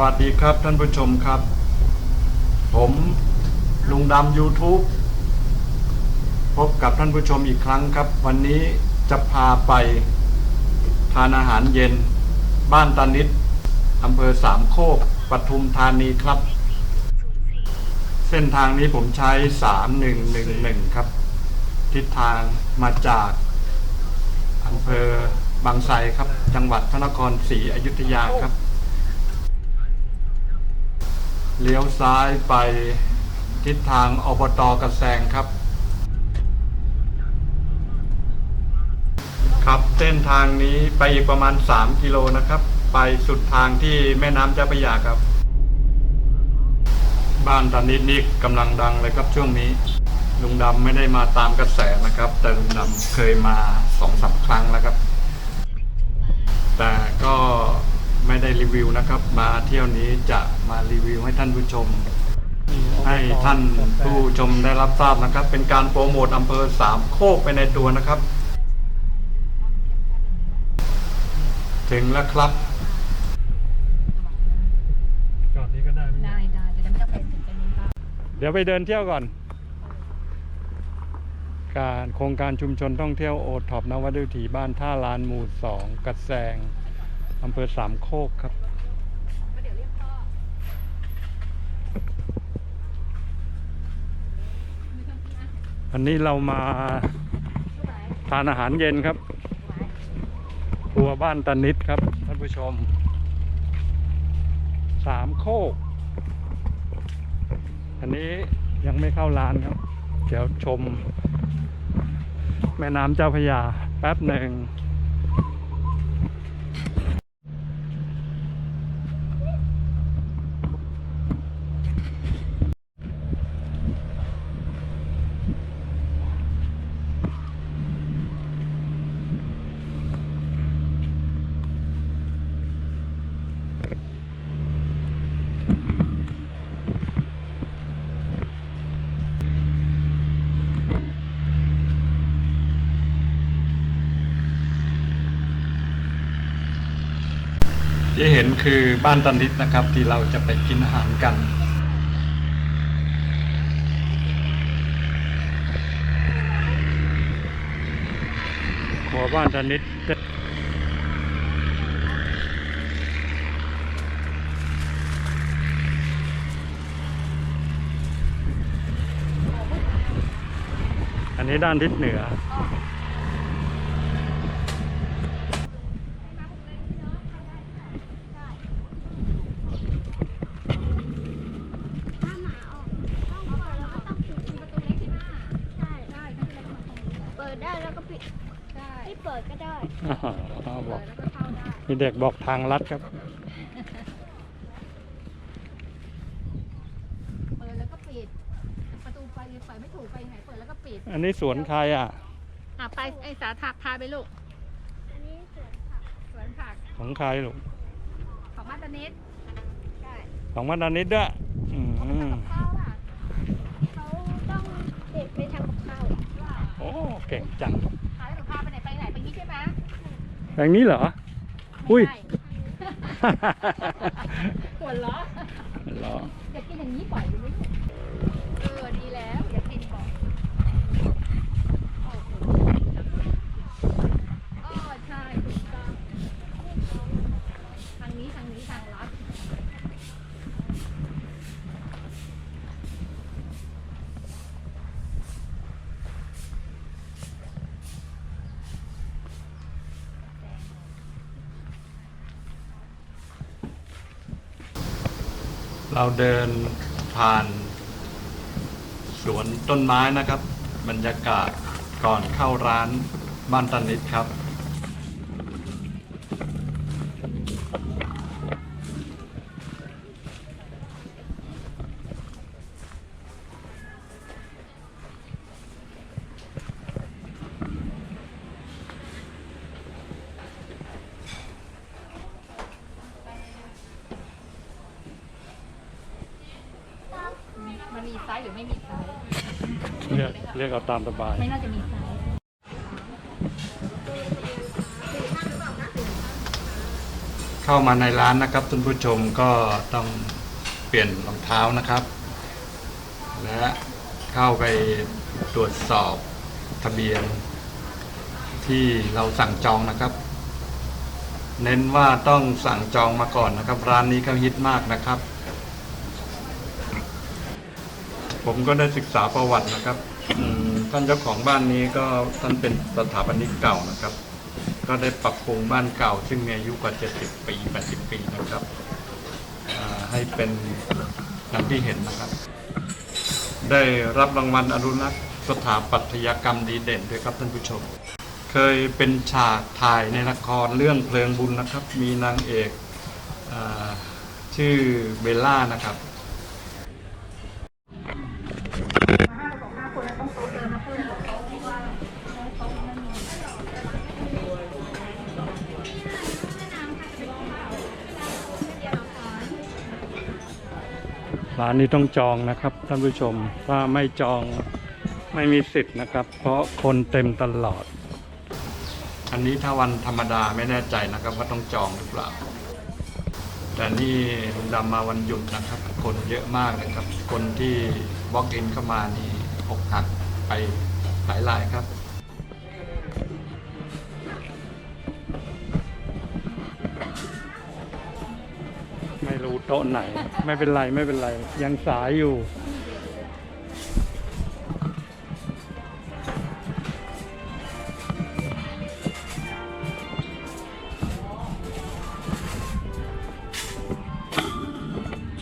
วัสดีครับท่านผู้ชมครับ ผมลุงดำ YouTube พบกับท่านผู้ชมอีกครั้งครับ วันนี้จะพาไปทานอาหารเย็น บ้านตานิดอำเภอสามโคกปทุมธานีครับ เส้นทางนี้ผมใช้ 3111 ครับ ทิศทางมาจากอำเภอบางไทรครับ จังหวัดพระนครศรีอยุธยาครับ เลี้ยวซ้ายไปทิศทางอบตกระแสงครับ ครับเส้นทางนี้ไปอีกประมาณ 3 กิโลนะครับ ไปสุดทางที่แม่น้ำเจ้าพระยาครับ บ้านตอนนี้นี่กำลังดังเลยครับช่วงนี้ ลุงดำไม่ได้มาตามกระแสนะครับ แต่ลุงดำเคยมาสองสามครั้งแล้วครับ แต่ก็ไม่ได้รีวิวนะครับ มาเที่ยวนี้จะ มารีวิวให้ท่านผู้ชม ให้ท่านผู้ชมได้รับทราบนะครับ เป็นการโปรโมทอำเภอสามโคกไปในตัวนะครับ ถึงแล้วครับจอดนี้ก็ได้ไหมได้ได้จะได้ไม่ต้องเป็นถึงจะนิ้นป้าเดี๋ยวไปเดินเที่ยวก่อน การโครงการชุมชนท่องเที่ยวโอท็อปนวัดวิถีบ้านท่าลานหมู่สองกัดแซงอำเภอสามโคกครับ เดี๋ยวเรียกพ่อ วันนี้เรามาทานอาหารเย็นครับครัวบ้านตานิดครับท่านผู้ชม สามโคก อันนี้ยังไม่เข้าร้านครับ เดี๋ยวชม แม่น้ำเจ้าพระยาแป๊บหนึ่ง ที่เห็นคือบ้านตันนิดนะครับ ที่เราจะไปกินอาหารกันครัวบ้านตันนิดอันนี้ด้านทิศเหนือ เปิดได้แล้วก็ปิด ได้ ไม่เปิดก็ได้ อ้าวบอก แล้วก็เข้าได้ มีเด็กบอกทางลัดครับเปิดแล้วก็ปิด ประตูไปเปิดไม่ถูกไปไหนเปิดแล้วก็ปิด อันนี้สวนใครอะ อะไปไอ้สาถักพาไปลูก อันนี้สวนผักสวนผักของใครลูกของมาตานิดใช่ของมันดานิดด้วยอืมเขาอะเขาต้องเด็กไปทำกับข้าวโอ้เก่งจังพาแล้วหนูพาไปไหนไปไหนไปงี้ใช่ไหม แบบนี้เหรอ อุ้ย หัวล้อเหรอ อยากกินอย่างนี้ปล่อยไปไหมเออดีแล้วอยากกินก่อนโอ้โหอ๋อใช่ถูกต้องทางนี้ทางนี้ทางลัด เราเดินผ่าน สวนต้นไม้นะครับ บรรยากาศก่อนเข้าร้านบ้านตันนิดครับ มันมีไซส์หรือไม่มีไซส์ เรียกเรียกเอา ตามสบาย ไม่น่าจะมีไซส์เข้ามาในร้านนะครับท่านผู้ชมก็ต้องเปลี่ยนรองเท้านะครับ และเข้าไปตรวจสอบทะเบียน ที่เราสั่งจองนะครับ เน้นว่าต้องสั่งจองมาก่อนนะครับ ร้านนี้เขาฮิตมากนะครับ ผมก็ได้ศึกษาประวัตินะครับอืม ท่านเจ้าของบ้านนี้ก็ท่านเป็นสถาปนิกเก่านะครับ ก็ได้ปรับปรุงบ้านเก่า ซึ่งมีอายุกว่า 70 ปี 80 ปีนะครับให้เป็นอย่างที่เห็นนะครับ ได้รับรางวัลอนุรักษ์สถาปัตยกรรมดีเด่นด้วยครับท่านผู้ชม เคยเป็นฉากถ่ายในละครเรื่องเพลิงบุญนะครับ มีนางเอกอชื่อเบลล่านะครับ ร้านนี้ต้องจองนะครับท่านผู้ชมถ้าไม่จองไม่มีสิทธิ์นะครับ เพราะคนเต็มตลอด อันนี้ถ้าวันธรรมดาไม่แน่ใจนะครับว่าต้องจองหรือเปล่า แต่นี่ลุงดำมาวันหยุดนะครับ คนเยอะมากนะครับ คนที่บล็อกอินเข้ามานี่อกหักไปหลายรายครับ โต๊ะไหน ไม่เป็นไรไม่เป็นไร ยังสายอยู่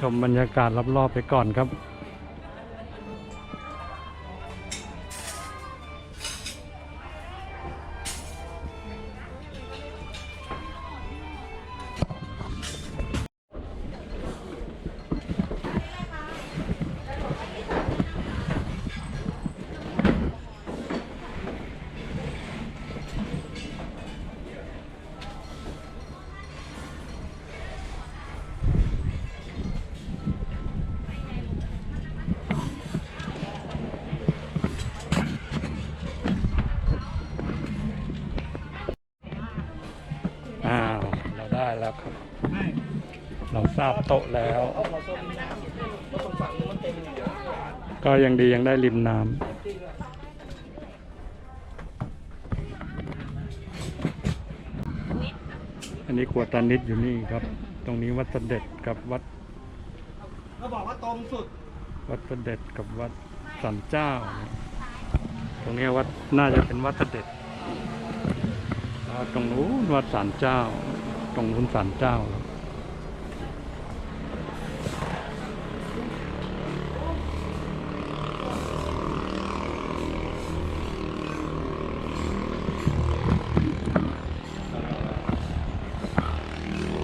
ชมบรรยากาศรอบๆไปก่อนครับ ราบโต๊ะแล้ว ก็ยังดียังได้ริมน้ำอันนี้ขวดตานิดอยู่นี่ครับ ตรงนี้วัดเสด็จกับวัดเขาบอกว่าตรงสุด วัดเสด็จกับวัดสันเจ้า ตรงนี้วัดน่าจะเป็นวัดเสด็จตรงนู้นวัดสันเจ้า ตรงนู้นสันเจ้า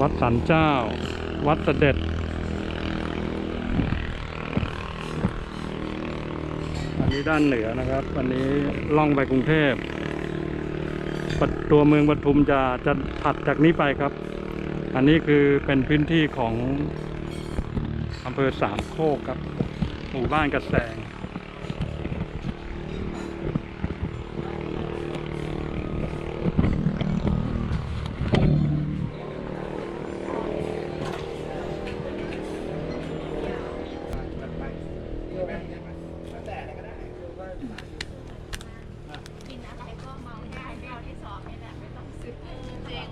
วัดสันเจ้า วัดเสด็จ อันนี้ด้านเหนือนะครับอันนี้ล่องไปกรุงเทพปตัวเมืองปทุมจะจะถัดจากนี้ไปครับ อันนี้คือเป็นพื้นที่ของอำเภอสามโคกครับ หมู่บ้านกระแสง กินอะไรก็เมาได้แก้วที่สองนี่แหละไม่ต้องซื้อเอง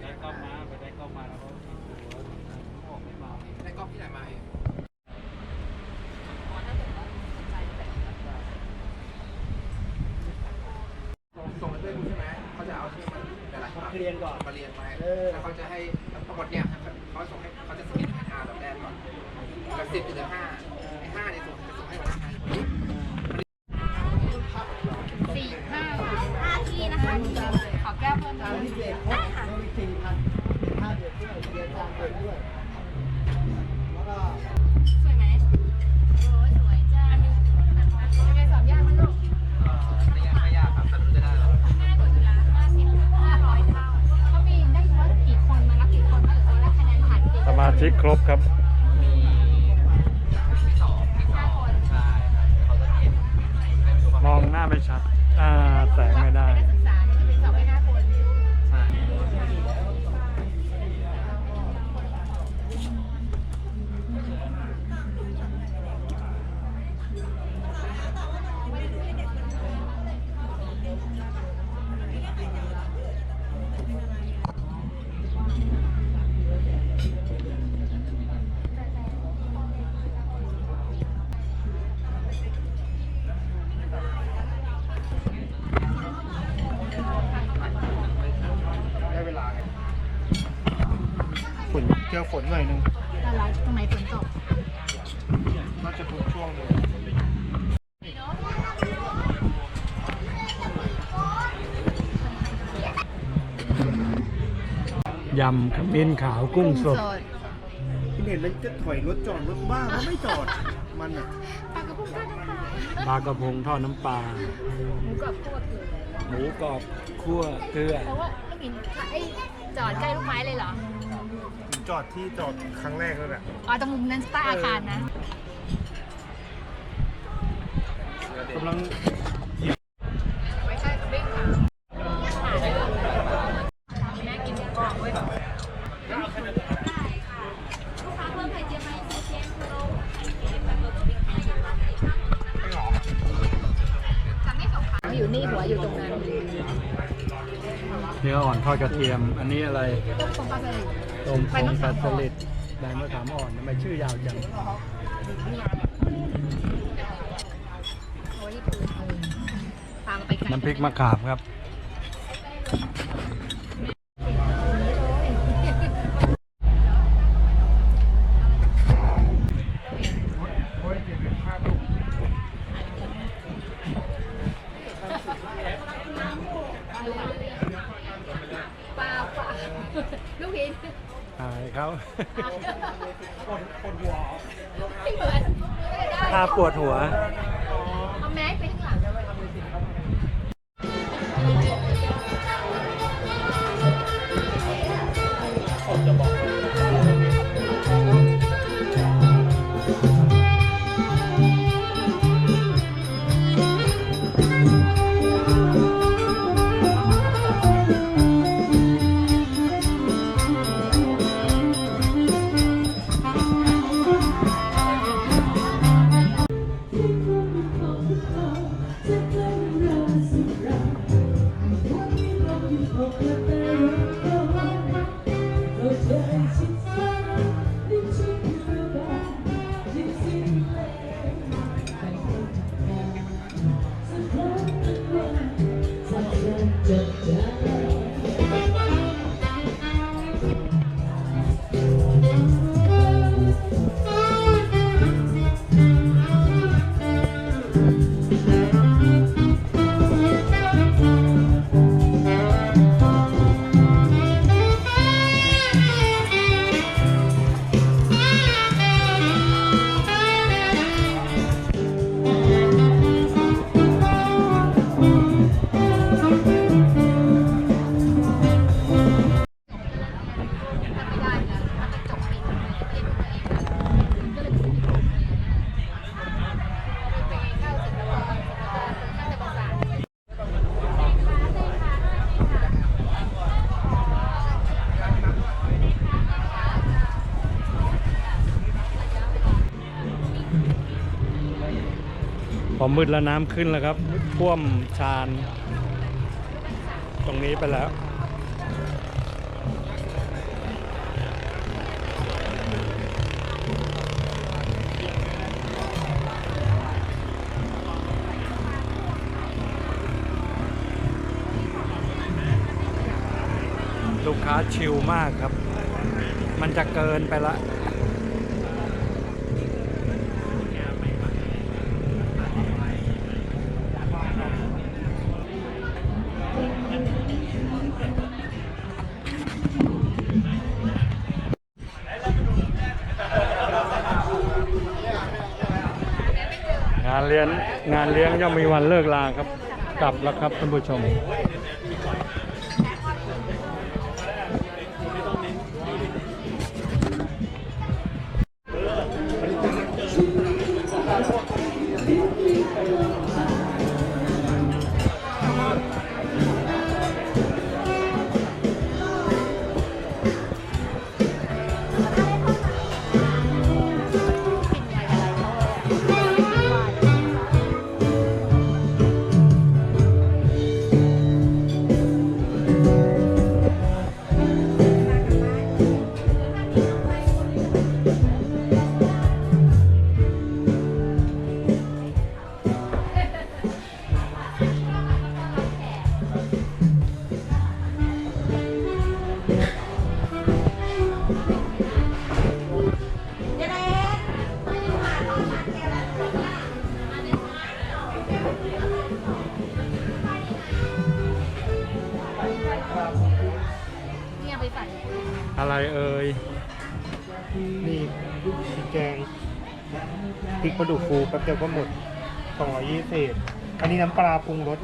ได้กล้องมาไปได้กล้องมาแล้วเขาบอกไม่มาได้กล้องที่ไหนมาเองส่งไปด้วยคุณใช่ไหมเขาจะเอาที่มันแต่ละมาเรียนก่อนมาเรียนมาแล้วเขาจะให้ทั้งหมดเนี่ยเขาส่งให้เขาจะสกินให้อาแบบแรกก่อน แอฝนหน่อยนึงอะไรตรงไหนฝนตกน่าจะทุกช่วงเลยยำขมิ้นขาวกุ้งสดที่เห็นมันจะถอยรถจอดรถบ้างแล้วไม่จอด มันอะปลากระพงทอดน้ำปลาปลากระพงทอดน้ำปลา หมูกรอบคั่วเกลือหมูกรอบคั่วเกลือ เพราะว่าลูกหินไอ้จอดใกล้ลูกไม้เลยเหรอผม จอดที่จอดครั้งแรกแล้วแหละอ๋อตรงมุมนั้นใต้อาคารนะกำลัง ออ่อนทอดกระเทียม อันนี้อะไรต้มฟองปลาสลิดต้มใบฟองมะปขาลามสอ่อนลิดใบมะขามอ่อนทำไมชื่อยาวจังโอ้ยปูพามาไปไกลน้ำพริกมะขามครับ ปลาปลาลูกหิน หายเขาไม่เหมือนไม่ได้ถ้าปวดหัว เอาแมสไปข้างหลังไม่ อมืดแล้วน้ำขึ้นแล้วครับท่วมชาน ตรงนี้ไปแล้ว ลูกค้าชิลมากครับ มันจะเกินไปละ งานเลี้ยงย่อมมีวันเลิกลาครับ กลับแล้วครับท่านผู้ชม แป๊บเดียวก็หมดสองร้อยยี่สิบอันนี้น้ำปลาปรุงรส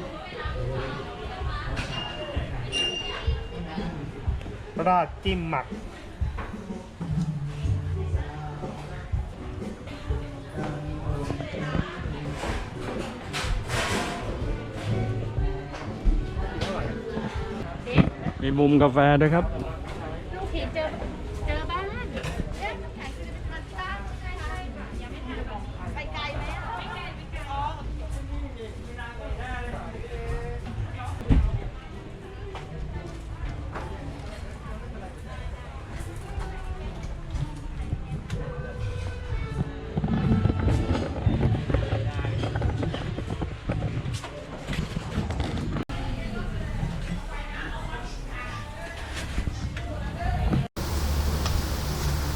ราดจิ้มหมักเด็กมีมุมกาแฟด้วยครับ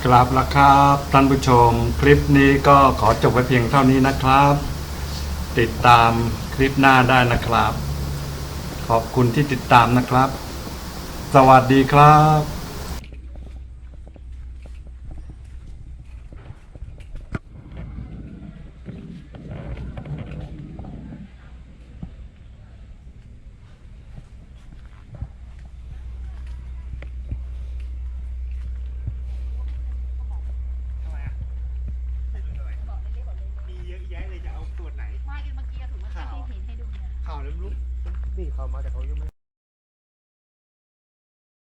ครับละครับท่านผู้ชม คลิปนี้ก็ขอจบไว้เพียงเท่านี้นะครับ ติดตามคลิปหน้าได้นะครับ ขอบคุณที่ติดตามนะครับ สวัสดีครับ